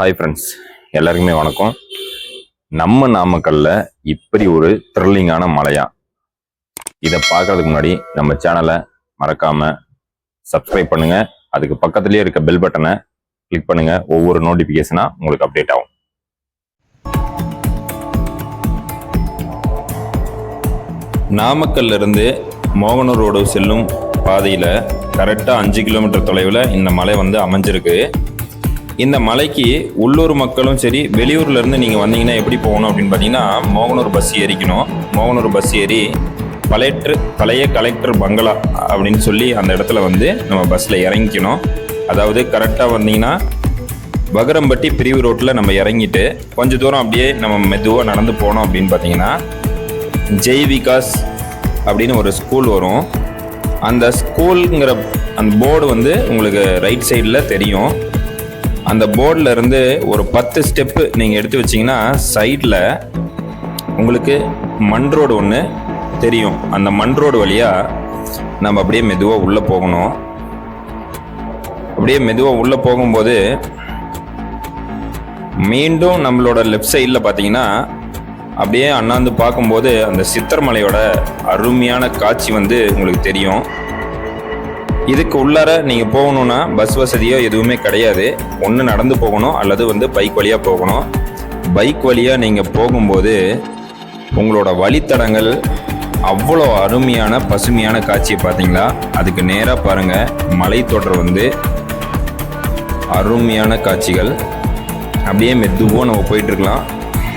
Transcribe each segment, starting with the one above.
Hi friends எல்லாருக்குமே வணக்கம். நம்ம நாமக்கல்ல இப்படி ஒரு த்ரில்லிங்கான மலையா இதை பார்க்கறதுக்கு முன்னாடி நம்ம சேனலை மறக்காம சப்ஸ்கிரைப் பண்ணுங்க. அதுக்கு பக்கத்துலேயே இருக்க பெல் பட்டனை கிளிக் பண்ணுங்க. ஒவ்வொரு நோட்டிபிகேஷனா உங்களுக்கு அப்டேட் ஆகும். நாமக்கல்ல இருந்து மோகனூர் ரோடு செல்லும் பாதையில கரெக்டாக அஞ்சு கிலோமீட்டர் தொலைவில் இந்த மலை வந்து அமைஞ்சிருக்கு. இந்த மலைக்கு உள்ளூர் மக்களும் சரி வெளியூர்ல இருந்து நீங்க வந்தீங்கன்னா எப்படி போகணும் அப்படின்னு பார்த்தீங்கன்னா மோகனூர் பஸ் ஏறிக்கணும். மோகனூர் பஸ் ஏறி பழையற்று பழைய கலெக்டர் பங்களா அப்படின்னு சொல்லி அந்த இடத்துல வந்து நம்ம பஸ்ல இறங்கிக்கணும். அதாவது கரெக்டாக வந்தீங்கன்னா வகரம்பட்டி பிரிவு ரோட்டில் நம்ம இறங்கிட்டு கொஞ்சம் தூரம் அப்படியே நம்ம மெதுவாக நடந்து போனோம் அப்படின்னு பார்த்தீங்கன்னா ஜெய் விகாஸ் அப்படின்னு ஒரு ஸ்கூல் வரும். அந்த ஸ்கூலுங்கிற அந்த போர்டு வந்து உங்களுக்கு ரைட் சைடில் தெரியும். அந்த போர்டில் இருந்து ஒரு பத்து ஸ்டெப்பு நீங்கள் எடுத்து வச்சிங்கன்னா சைடில் உங்களுக்கு மண் ரோடு ஒன்று தெரியும். அந்த மண் ரோடு வழியாக நம்ம அப்படியே மெதுவாக உள்ளே போகணும். அப்படியே மெதுவாக உள்ளே போகும்போது மீண்டும் நம்மளோட லெஃப்ட் சைடில் பார்த்தீங்கன்னா அப்படியே அண்ணாந்து பார்க்கும்போது அந்த சித்தர்மலையோட அருமையான காட்சி வந்து உங்களுக்கு தெரியும். இதுக்கு உள்ளார நீங்கள் போகணுன்னா பஸ் வசதியோ எதுவுமே கிடையாது. ஒன்று நடந்து போகணும் அல்லது வந்து பைக் வழியாக போகணும். பைக் வழியாக நீங்கள் போகும்போது உங்களோட வழித்தடங்கள் அவ்வளோ அருமையான பசுமையான காட்சியை பார்த்தீங்களா? அதுக்கு நேராக பாருங்கள் மலை தொடர் வந்து அருமையான காட்சிகள். அப்படியே மெதுவாக நம்ம போயிட்டுருக்கலாம்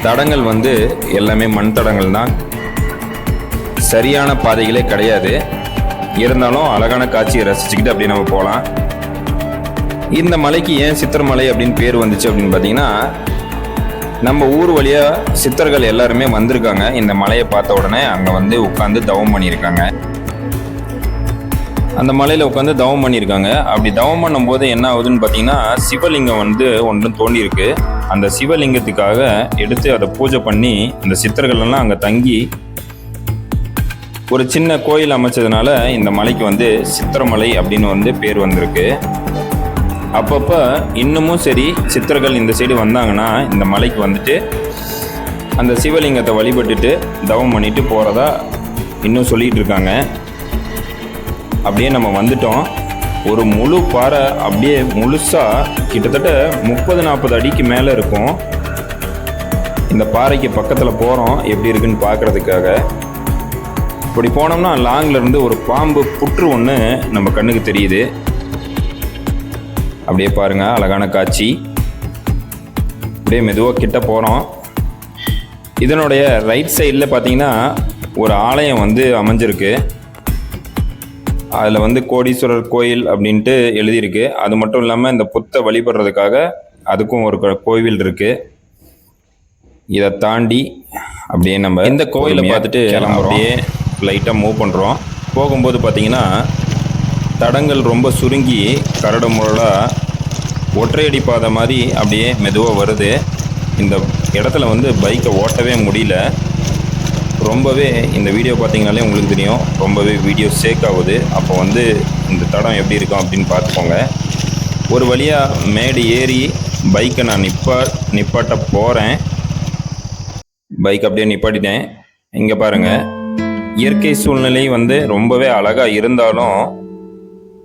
தடங்கள் வந்து எல்லாமே மண் தடங்கள் தான் சரியான பாதைகளே கிடையாது. இருந்தாலும் அழகான காட்சியை ரசிச்சுக்கிட்டு அப்படியே நம்ம போகலாம். இந்த மலைக்கு ஏன் சித்தர் மலை அப்படின்னு பேர் வந்துச்சு அப்படின்னு பார்த்தீங்கன்னா நம்ம ஊர் வழியாக சித்தர்கள் எல்லாருமே வந்திருக்காங்க. இந்த மலையை பார்த்த உடனே அங்கே வந்து உட்காந்து தவம் பண்ணியிருக்காங்க. அந்த மலையில் உட்காந்து தவம் பண்ணியிருக்காங்க. அப்படி தவம் பண்ணும்போது என்ன ஆகுதுன்னு பார்த்தீங்கன்னா சிவலிங்கம் வந்து ஒன்று தோண்டியிருக்கு. அந்த சிவலிங்கத்துக்காக எடுத்து அதை பூஜை பண்ணி அந்த சித்தர்கள் எல்லாம் அங்கே தங்கி ஒரு சின்ன கோயில் அமைச்சதுனால இந்த மலைக்கு வந்து சித்திரமலை அப்படின்னு வந்து பேர் வந்திருக்கு. அப்பப்போ இன்னமும் சரி சித்தர்கள் இந்த சைடு வந்தாங்கன்னா இந்த மலைக்கு வந்துட்டு அந்த சிவலிங்கத்தை வழிபட்டுட்டு தவம் பண்ணிட்டு போகிறதா இன்னும் சொல்லிகிட்டு இருக்காங்க. அப்படியே நம்ம வந்துட்டோம். ஒரு முழு பாறை அப்படியே முழுசாக கிட்டத்தட்ட முப்பது நாற்பது அடிக்கு மேலே இருக்கும். இந்த பாறைக்கு பக்கத்தில் போகிறோம் எப்படி இருக்குன்னு பார்க்குறதுக்காக இப்படி போனோம்னா லாங்கில் இருந்து ஒரு பாம்பு புற்று ஒன்று நம்ம கண்ணுக்கு தெரியுது. அப்படியே பாருங்க அழகான காட்சி. அப்படியே மெதுவாக கிட்ட போகிறோம் இதனுடைய ரைட் சைடில் பார்த்தீங்கன்னா ஒரு ஆலயம் வந்து அமைஞ்சிருக்கு. அதில் வந்து கோடீஸ்வரர் கோயில் அப்படின்ட்டு எழுதியிருக்கு. அது மட்டும் இல்லாமல் இந்த புத்தை வழிபடுறதுக்காக அதுக்கும் ஒரு கோவில் இருக்கு. இதை தாண்டி அப்படியே நம்ம இந்த கோயிலை பார்த்துட்டு அப்படியே லைட்டாக மூவ் பண்ணுறோம் போகும்போது பார்த்திங்கன்னா தடங்கள் ரொம்ப சுருங்கி கரடு முரடாக ஒற்றையடி பாதை மாதிரி அப்படியே மெதுவாக வருது. இந்த இடத்துல வந்து பைக்கை ஓட்டவே முடியல. ரொம்பவே இந்த வீடியோ பார்த்தீங்கனாலே உங்களுக்கு தெரியும். ரொம்பவே வீடியோ சேக் ஆகுது. அப்போ வந்து இந்த தடம் எப்படி இருக்கும் அப்படின்னு பார்த்துக்கோங்க. ஒரு வழியாக மேடு ஏறி பைக்கை நான் நிப்பா நிப்பாட்ட போகிறேன் பைக் அப்படியே நிப்பாட்டிட்டேன். இங்கே பாருங்கள் இயற்கை சூழ்நிலை வந்து ரொம்பவே அழகாக இருந்தாலும்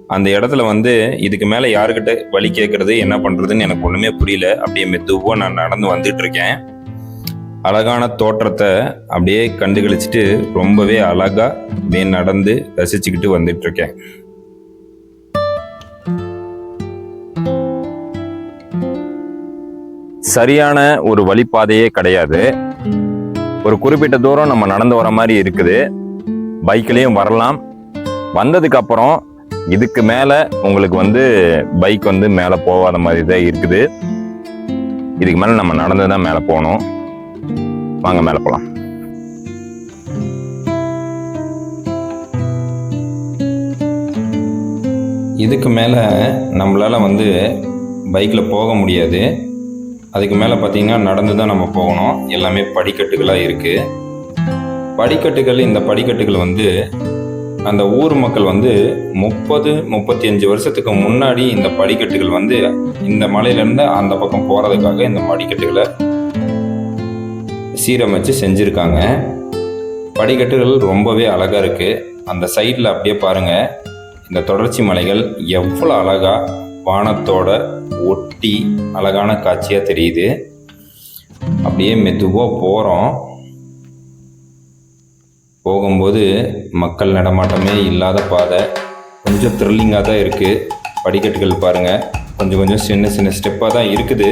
அந்த இடத்துல வந்து இதுக்கு மேலே யாருக்கிட்ட வழி கேட்குறது என்ன பண்ணுறதுன்னு எனக்கு ஒன்றுமே புரியல. அப்படியே மெதுவாக நான் நடந்து வந்துட்டு இருக்கேன். அழகான தோற்றத்தை அப்படியே கண்டுகளிச்சுட்டு ரொம்பவே அழகா அப்படியே நடந்து ரசிச்சுக்கிட்டு வந்துட்டு இருக்கேன். சரியான ஒரு வழிபாதையே கிடையாது. ஒரு குறிப்பிட்ட தூரம் நம்ம நடந்து வர மாதிரி இருக்குது. பைக்லேயும் வரலாம். வந்ததுக்கு அப்புறம் இதுக்கு மேலே உங்களுக்கு வந்து பைக் வந்து மேலே போகாத மாதிரி தான் இருக்குது. இதுக்கு மேலே நம்ம நடந்து தான் மேலே போகணும். வாங்க மேலே போகலாம் இதுக்கு மேலே நம்மளால் வந்து பைக்கில் போக முடியாது. அதுக்கு மேலே பார்த்தீங்கன்னா நடந்து தான் நம்ம போகணும். எல்லாமே படிக்கட்டுகளாக இருக்குது படிக்கட்டுகள் இந்த படிக்கட்டுகள் வந்து அந்த ஊர் மக்கள் வந்து முப்பது முப்பத்தி அஞ்சு வருஷத்துக்கு முன்னாடி இந்த படிக்கட்டுகள் வந்து இந்த மலையிலேருந்து அந்த பக்கம் போகிறதுக்காக இந்த படிக்கட்டுகளை சீரமைச்சு செஞ்சுருக்காங்க. படிக்கட்டுகள் ரொம்பவே அழகாக இருக்குது அந்த சைடில் அப்படியே பாருங்கள் இந்த தொடர்ச்சி மலைகள் எவ்வளோ அழகாக வானத்தோட ஒட்டி அழகான காட்சியாக தெரியுது. அப்படியே மெதுவாக போகிறோம் போகும்போது மக்கள் நடமாட்டமே இல்லாத பாதை. கொஞ்சம் த்ரில்லிங்காக தான் இருக்குது படிக்கட்டுகள் பாருங்கள் கொஞ்சம் கொஞ்சம் சின்ன சின்ன ஸ்டெப்பாக தான் இருக்குது.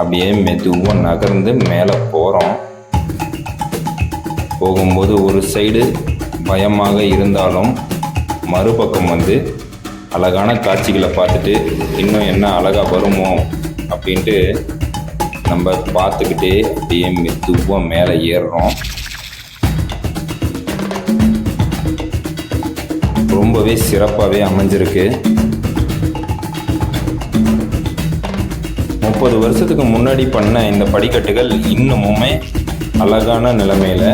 அப்படியே மெதுவாக நகர்ந்து மேலே போகிறோம் போகும்போது ஒரு சைடு பயமாக இருந்தாலும் மறுபக்கம் வந்து அழகான காட்சிகளை பார்த்துட்டு இன்னும் என்ன அழகாக வருமோ அப்படின்ட்டு நம்ம பார்த்துக்கிட்டே அப்படியே மெதுவாக மேலே ஏறுறோம். ரொம்பவே சிறப்பாகவே அமைஞ்சிருக்கு. முப்பது வருஷத்துக்கு முன்னாடி பண்ண இந்த படிக்கட்டுகள் இன்னமுமே அழகான நிலைமையில்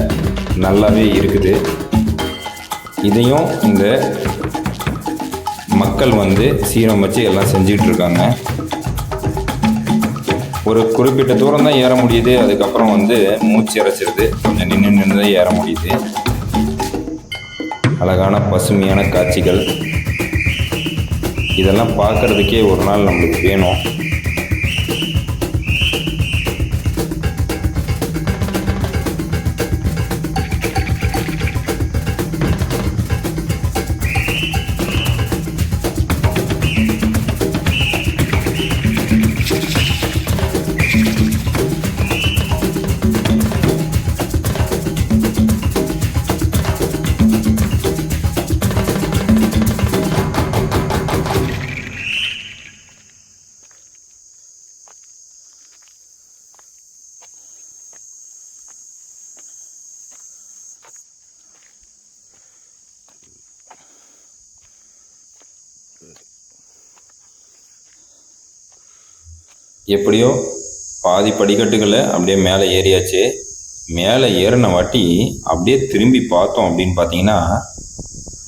நல்லாவே இருக்குது. இதையும் இந்த மக்கள் வந்து சீரமைச்சு எல்லாம் செஞ்சுக்கிட்டு இருக்காங்க ஒரு குறிப்பிட்ட தூரம் தான் ஏற முடியுது அதுக்கப்புறம் வந்து மூச்சு இறைச்சிருது கொஞ்சம் நின்று நின்று தான் ஏற முடியுது. அழகான பசுமையான காட்சிகள். இதெல்லாம் பார்க்கறதுக்கே ஒரு நாள் நம்மளுக்கு வேணும். எப்படியோ பாதி படிக்கட்டுகளை அப்படியே மேலே ஏறியாச்சு. மேலே ஏறின வாட்டி அப்படியே திரும்பி பார்த்தோம் அப்படின்னு பார்த்தீங்கன்னா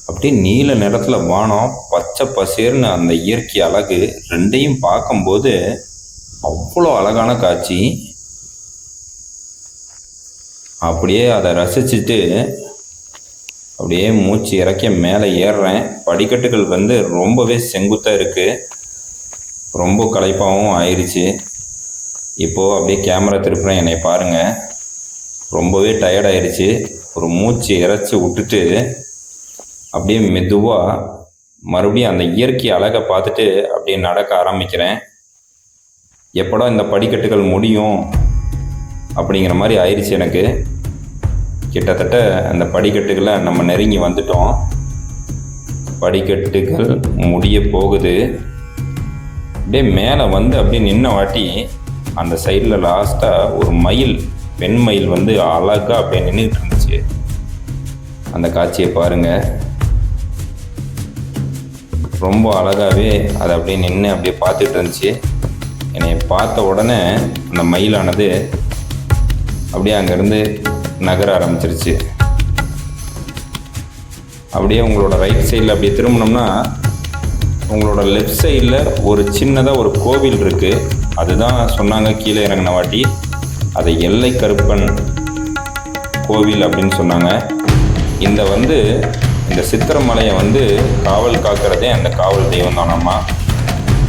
அப்படியே நீல நிறத்தில் வானம் பச்சை பசேர்னு அந்த இயற்கை அழகு ரெண்டையும் பார்க்கும்போது அவ்வளோ அழகான காட்சி. அப்படியே அதை ரசிச்சுட்டு அப்படியே மூச்சு இறக்கி மேலே ஏறுறேன். படிக்கட்டுகள் வந்து ரொம்பவே செங்குத்தாக இருக்குது ரொம்ப களைப்பாகவும் ஆயிடுச்சு இப்போது அப்படியே கேமரா திருப்புறேன் என்னை பாருங்கள் ரொம்பவே டயர்டாயிடுச்சு ஒரு மூச்சு இறைச்சி விட்டுட்டு அப்படியே மெதுவாக மறுபடியும் அந்த இயற்கை அழகை பார்த்துட்டு அப்படியே நடக்க ஆரம்பிக்கிறேன். எப்படா இந்த படிக்கட்டுகள் முடியும் அப்படிங்கிற மாதிரி ஆயிடுச்சு எனக்கு. கிட்டத்தட்ட அந்த படிக்கட்டுகளை நம்ம நெருங்கி வந்துட்டோம். படிக்கட்டுகள் முடிய போகுது. அப்படியே மேலே வந்து அப்படியே நின்ன வாட்டி அந்த சைடில் லாஸ்ட்டாக ஒரு மயில் பெண் மயில் வந்து அழகாக அப்படியே நின்றுட்டு இருந்துச்சு. அந்த காட்சியை பாருங்கள் ரொம்ப அழகாகவே அதை அப்படியே நின்று அப்படியே பார்த்துட்டு இருந்துச்சு. என்னை பார்த்த உடனே அந்த மயிலானது அப்படியே அங்கேருந்து நகர ஆரம்பிச்சிருச்சு. அப்படியே உங்களோட ரைட் சைடில் அப்படியே திரும்பினோம்னா உங்களோட லெஃப்ட் சைடில் ஒரு சின்னதாக ஒரு கோவில் இருக்குது அதுதான் சொன்னாங்க கீழே இறங்கின வாட்டி. அதை எல்லை கருப்பன் கோவில் அப்படின்னு சொன்னாங்க. இந்த வந்து இந்த சித்திரமலையை வந்து காவல் காக்கிறதே அந்த காவல் தெய்வம் தானம்மா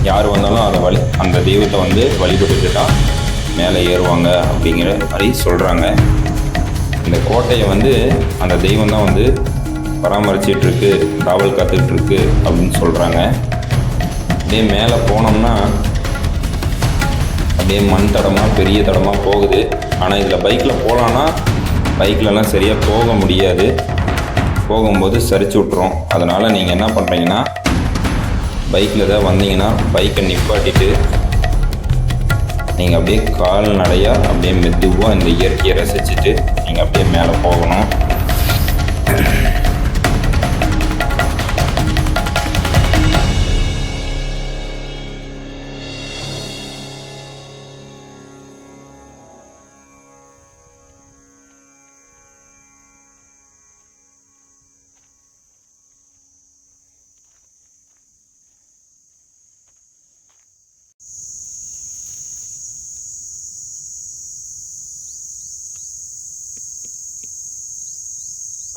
யார் வந்தாலும் அதை வழி அந்த தெய்வத்தை வந்து வழிபட்டுட்டு தான் மேலே ஏறுவாங்க அப்படிங்கிற மாதிரி சொல்கிறாங்க இந்த கோட்டையை வந்து அந்த தெய்வம் தான் வந்து பராமரிச்சிட்டு இருக்கு காவல் காத்துட்டு இருக்கு அப்படின்னு சொல்கிறாங்க அப்படியே மேலே போனோம்னா அப்படியே மண் தடமாக பெரிய தடமாக போகுது. ஆனால் இதில் பைக்கில் போகலான்னா பைக்கிலலாம் சரியாக போக முடியாது. போகும்போது சரிச்சு விட்ரும் அதனால் நீங்கள் என்ன பண்ணுறீங்கன்னா பைக்கில் தான் வந்தீங்கன்னா பைக்கை நிப்பாட்டிட்டு நீங்கள் அப்படியே கால்நடையாக அப்படியே மெதுவாக இந்த இயற்கையை ரசிச்சுட்டு நீங்கள் அப்படியே மேலே போகணும்.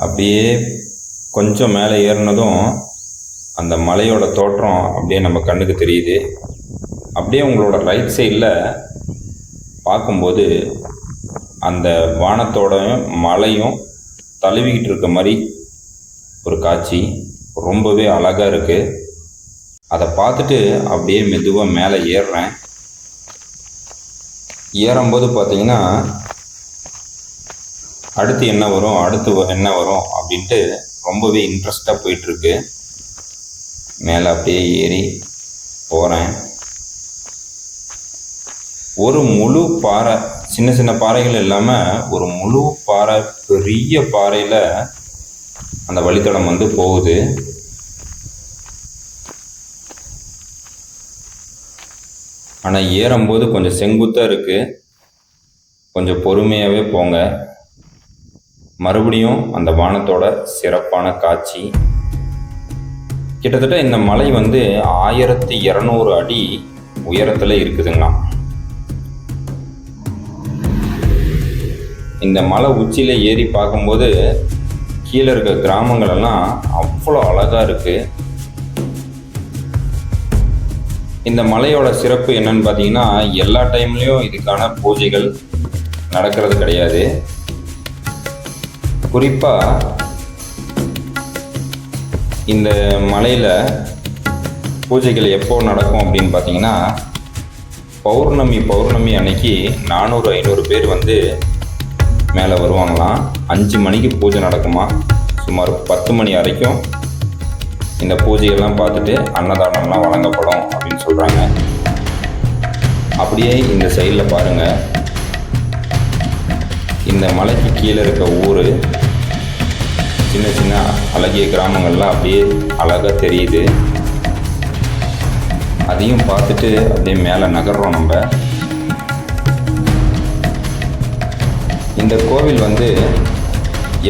அப்படியே கொஞ்சம் மேலே ஏறினதும் அந்த மலையோட தோற்றம் அப்படியே நம்ம கண்ணுக்கு தெரியுது. அப்படியே உங்களோட ரைட் சைடில் பார்க்கும்போது அந்த வானத்தோட மலையும் தழுவிக்கிட்டு இருக்க மாதிரி ஒரு காட்சி. ரொம்பவே அழகாக இருக்குது அதை பார்த்துட்டு அப்படியே மெதுவாக மேலே ஏறுறேன். ஏறும்போது பார்த்தீங்கன்னா அடுத்து என்ன வரும் அடுத்து என்ன வரும் அப்படின்ட்டு ரொம்பவே இன்ட்ரெஸ்டாக போயிட்டுருக்கு. மேலே அப்படியே ஏறி போகிறேன் ஒரு முழு பாறை சின்ன சின்ன பாறைகள் இல்லாமல் ஒரு முழு பாறை பெரிய பாறையில் அந்த வழித்தடம் வந்து போகுது. ஆனால் ஏறும்போது கொஞ்சம் செங்குத்தாக இருக்குது கொஞ்சம் பொறுமையாகவே போங்க. மறுபடியும் அந்த வானத்தோட சிறப்பான காட்சி. கிட்டத்தட்ட இந்த மலை வந்து ஆயிரத்தி இரநூறு அடி உயரத்தில் இருக்குதுங்களாம் இந்த மலை உச்சியில் ஏறி பார்க்கும்போது கீழே இருக்க கிராமங்கள் எல்லாம் அவ்வளோ அழகாக இருக்குது இந்த மலையோட சிறப்பு என்னன்னு பார்த்தீங்கன்னா எல்லா டைம்லேயும் இதுக்கான பூஜைகள் நடக்கிறது கிடையாது. குறிப்பாக இந்த மலையில் பூஜைகள் எப்போ நடக்கும் அப்படின்னு பார்த்தீங்கன்னா பௌர்ணமி பௌர்ணமி அன்னைக்கு நானூறு ஐநூறு பேர் வந்து மேலே வருவாங்களாம். அஞ்சு மணிக்கு பூஜை நடக்குமா? சுமார் பத்து மணி வரைக்கும் இந்த பூஜையெல்லாம் பார்த்துட்டு அன்னதானம்லாம் வழங்கப்படும் அப்படின்னு சொல்கிறாங்க அப்படியே இந்த சைடில் பாருங்கள் இந்த மலைக்கு கீழே இருக்க ஊர் சின்ன சின்ன அழகிய கிராமங்கள்லாம் அப்படியே அழகாக தெரியுது. அதையும் பார்த்துட்டு அப்படியே மேலே நகர்றோம் நம்ம. இந்த கோவில் வந்து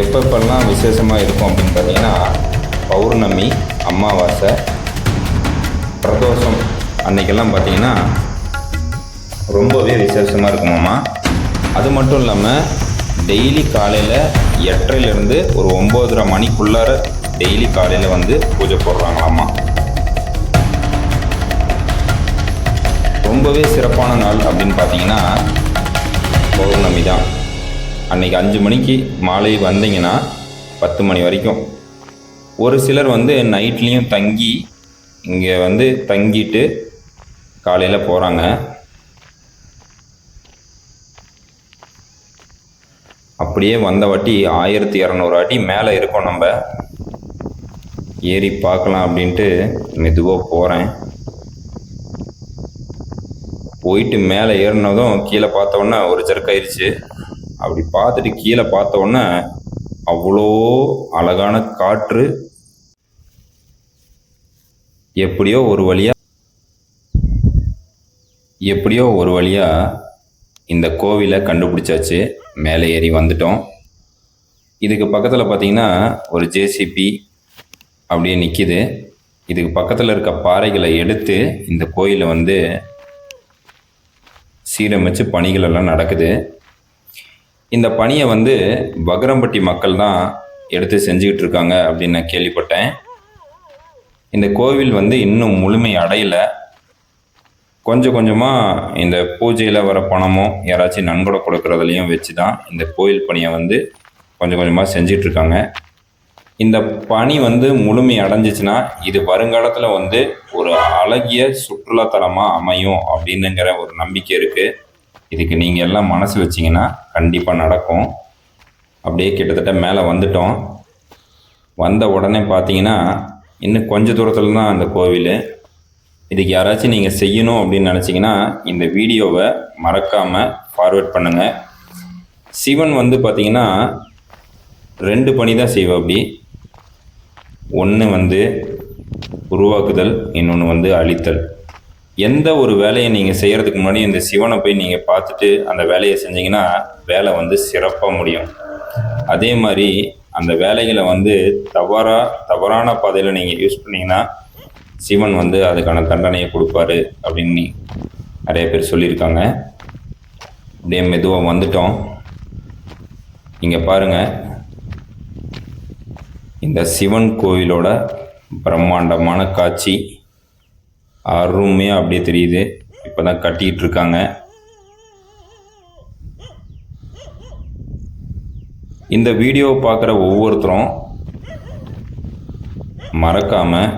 எப்பப்பெல்லாம் விசேஷமாக இருக்கும் அப்படின்னு பார்த்தீங்கன்னா பௌர்ணமி அமாவாசை பிரதோஷம் அன்னைக்கெல்லாம் பார்த்தீங்கன்னா ரொம்பவே விசேஷமாக இருக்குமாம்மா அது மட்டும் இல்லாமல் டெய்லி காலையில் எட்டரைலேருந்து ஒரு ஒம்போதரை மணிக்குள்ளார டெய்லி காலையில் வந்து பூஜை போடுறாங்களாம்மா. ரொம்பவே சிறப்பான நாள் அப்படின்னு பார்த்தீங்கன்னா பௌர்ணமி தான். அன்னைக்கு அஞ்சு மணிக்கு மாலை வந்தீங்கன்னா பத்து மணி வரைக்கும். ஒரு சிலர் வந்து நைட்லேயும் தங்கி இங்கே வந்து தங்கிட்டு காலையில் போகிறாங்க அப்படியே வந்த வாட்டி ஆயிரத்தி இரநூறு அடி மேலே இருக்கோம் நம்ம. ஏறி பார்க்கலாம் அப்படின்ட்டு மெதுவாக போகிறேன் போயிட்டு மேலே ஏறினதும் கீழே பார்த்தோன்னே ஒரு ஜெர்க்காயிருச்சு. அப்படி பார்த்துட்டு கீழே பார்த்தோன்னே அவ்வளோ அழகான காற்று. எப்படியோ ஒரு வழியாக எப்படியோ ஒரு வழியாக இந்த கோவிலை கண்டுபிடிச்சாச்சு. மேலே ஏறி வந்துட்டோம். இதுக்கு பக்கத்தில் பார்த்தீங்கன்னா ஒரு ஜேசிபி அப்படியே நிற்கிது இதுக்கு பக்கத்தில் இருக்க பாறைகளை எடுத்து இந்த கோயிலை வந்து சீரமைச்சு பணிகள் எல்லாம் நடக்குது. இந்த பணியை வந்து வகரம்பட்டி மக்கள் தான் எடுத்து செஞ்சுக்கிட்டு இருக்காங்க அப்படின்னு நான் கேள்விப்பட்டேன். இந்த கோவில் வந்து இன்னும் முழுமை அடையலை. கொஞ்சம் கொஞ்சமாக இந்த பூஜையில் வர பணமும் யாராச்சும் நன்கொடை கொடுக்குறதுலையும் வச்சு தான் இந்த கோயில் பணியை வந்து கொஞ்சம் கொஞ்சமாக செஞ்சிட்ருக்காங்க. இந்த பணி வந்து முழுமை அடைஞ்சிச்சுன்னா இது வருங்காலத்தில் வந்து ஒரு அழகிய சுற்றுலாத்தலமாக அமையும் அப்படின்னுங்கிற ஒரு நம்பிக்கை இருக்குது இதுக்கு நீங்கள் எல்லாம் மனசு வச்சிங்கன்னா கண்டிப்பாக நடக்கும். அப்படியே கிட்டத்தட்ட மேலே வந்துட்டோம். வந்த உடனே பார்த்தீங்கன்னா இன்னும் கொஞ்ச தூரத்தில் தான் அந்த கோவில். இதுக்கு யாராச்சும் நீங்கள் செய்யணும் அப்படின்னு நினச்சிங்கன்னா இந்த வீடியோவை மறக்காமல் ஃபார்வேர்ட் பண்ணுங்கள் சிவன் வந்து பார்த்தீங்கன்னா ரெண்டு பணி தான் செய்வா அப்படி. ஒன்று வந்து உருவாக்குதல் இன்னொன்று வந்து அழித்தல். எந்த ஒரு வேலையை நீங்கள் செய்கிறதுக்கு முன்னாடி இந்த சிவனை போய் நீங்கள் பார்த்துட்டு அந்த வேலையை செஞ்சீங்கன்னா வேலை வந்து சிறப்பாக முடியும். அதே மாதிரி அந்த வேலைகளை வந்து தவறாக தவறான பாதையில் நீங்கள் யூஸ் பண்ணிங்கன்னா சிவன் வந்து அதுக்கான தண்டனையை கொடுப்பாரு அப்படின்னு நிறைய பேர் சொல்லியிருக்காங்க. அப்படியே மெதுவாக வந்துட்டோம். இங்கே பாருங்கள் இந்த சிவன் கோவிலோட பிரம்மாண்டமான காட்சி. அருமையாக அப்படியே தெரியுது. இப்போ தான் கட்டிகிட்டு இருக்காங்க. இந்த வீடியோவை பார்க்குற ஒவ்வொருத்தரும் மறக்காமல்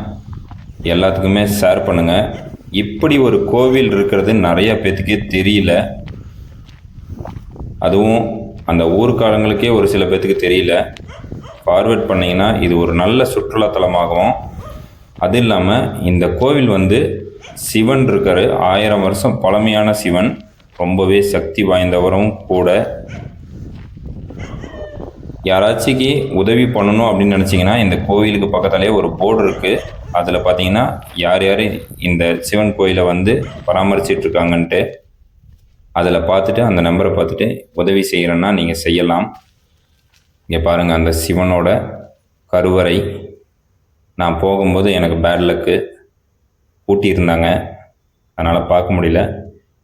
எல்லாத்துக்குமே ஷேர் பண்ணுங்கள் இப்படி ஒரு கோவில் இருக்கிறது நிறைய பேத்துக்கே தெரியல. அதுவும் அந்த ஊர்க்காரங்களுக்கே ஒரு சில பேத்துக்கு தெரியல. ஃபார்வேர்ட் பண்ணிங்கன்னா இது ஒரு நல்ல சுற்றுலாத்தலமாகவும் அது இல்லாமல் இந்த கோவில் வந்து சிவன் இருக்கார். ஆயிரம் வருஷம் பழமையான சிவன். ரொம்பவே சக்தி வாய்ந்தவரும் கூட. யாராச்சுக்கு உதவி பண்ணணும் அப்படின்னு நினச்சிங்கன்னா இந்த கோவிலுக்கு பக்கத்துலேயே ஒரு போர்டு இருக்குது அதில் பார்த்தீங்கன்னா யார் யார் இந்த சிவன் கோயிலை வந்து பராமரிச்சிட்டு இருக்காங்கன்ட்டு அதில் பார்த்துட்டு அந்த நம்பரை பார்த்துட்டு உதவி செய்கிறேன்னா நீங்கள் செய்யலாம். இங்கே பாருங்கள் அந்த சிவனோட கருவறை. நான் போகும்போது எனக்கு பேட் லக்கு பூட்டியிருந்தாங்க. அதனால் பார்க்க முடியல.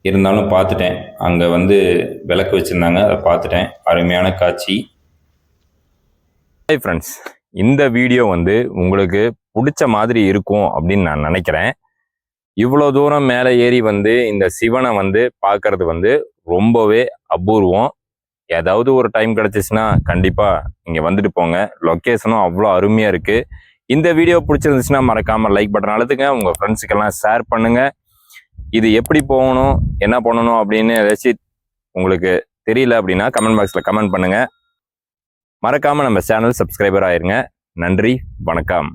இருந்தாலும் பார்த்துட்டேன். அங்கே வந்து விளக்கு வச்சுருந்தாங்க அதை பார்த்துட்டேன். அருமையான காட்சி. ஹாய் ஃப்ரெண்ட்ஸ் இந்த வீடியோ வந்து உங்களுக்கு பிடிச்ச மாதிரி இருக்கும் அப்படின்னு நான் நினைக்கிறேன். இவ்வளோ தூரம் மேலே ஏறி வந்து இந்த சிவனை வந்து பார்க்கறது வந்து ரொம்பவே அபூர்வம். ஏதாவது ஒரு டைம் கிடச்சிச்சின்னா கண்டிப்பாக இங்கே வந்துட்டு போங்க. லொக்கேஷனும் அவ்வளோ அருமையாக இருக்குது இந்த வீடியோ பிடிச்சிருந்துச்சுன்னா மறக்காமல் லைக் பட்டன் அழுத்துங்க. உங்கள் ஃப்ரெண்ட்ஸுக்கெல்லாம் ஷேர் பண்ணுங்கள் இது எப்படி போகணும் என்ன பண்ணணும் அப்படின்னு ஏதாச்சும் உங்களுக்கு தெரியல அப்படின்னா கமெண்ட் பாக்ஸில் கமெண்ட் பண்ணுங்கள் மறக்காமல் நம்ம சேனல் சப்ஸ்கிரைபர் ஆயிருங்க. நன்றி வணக்கம்.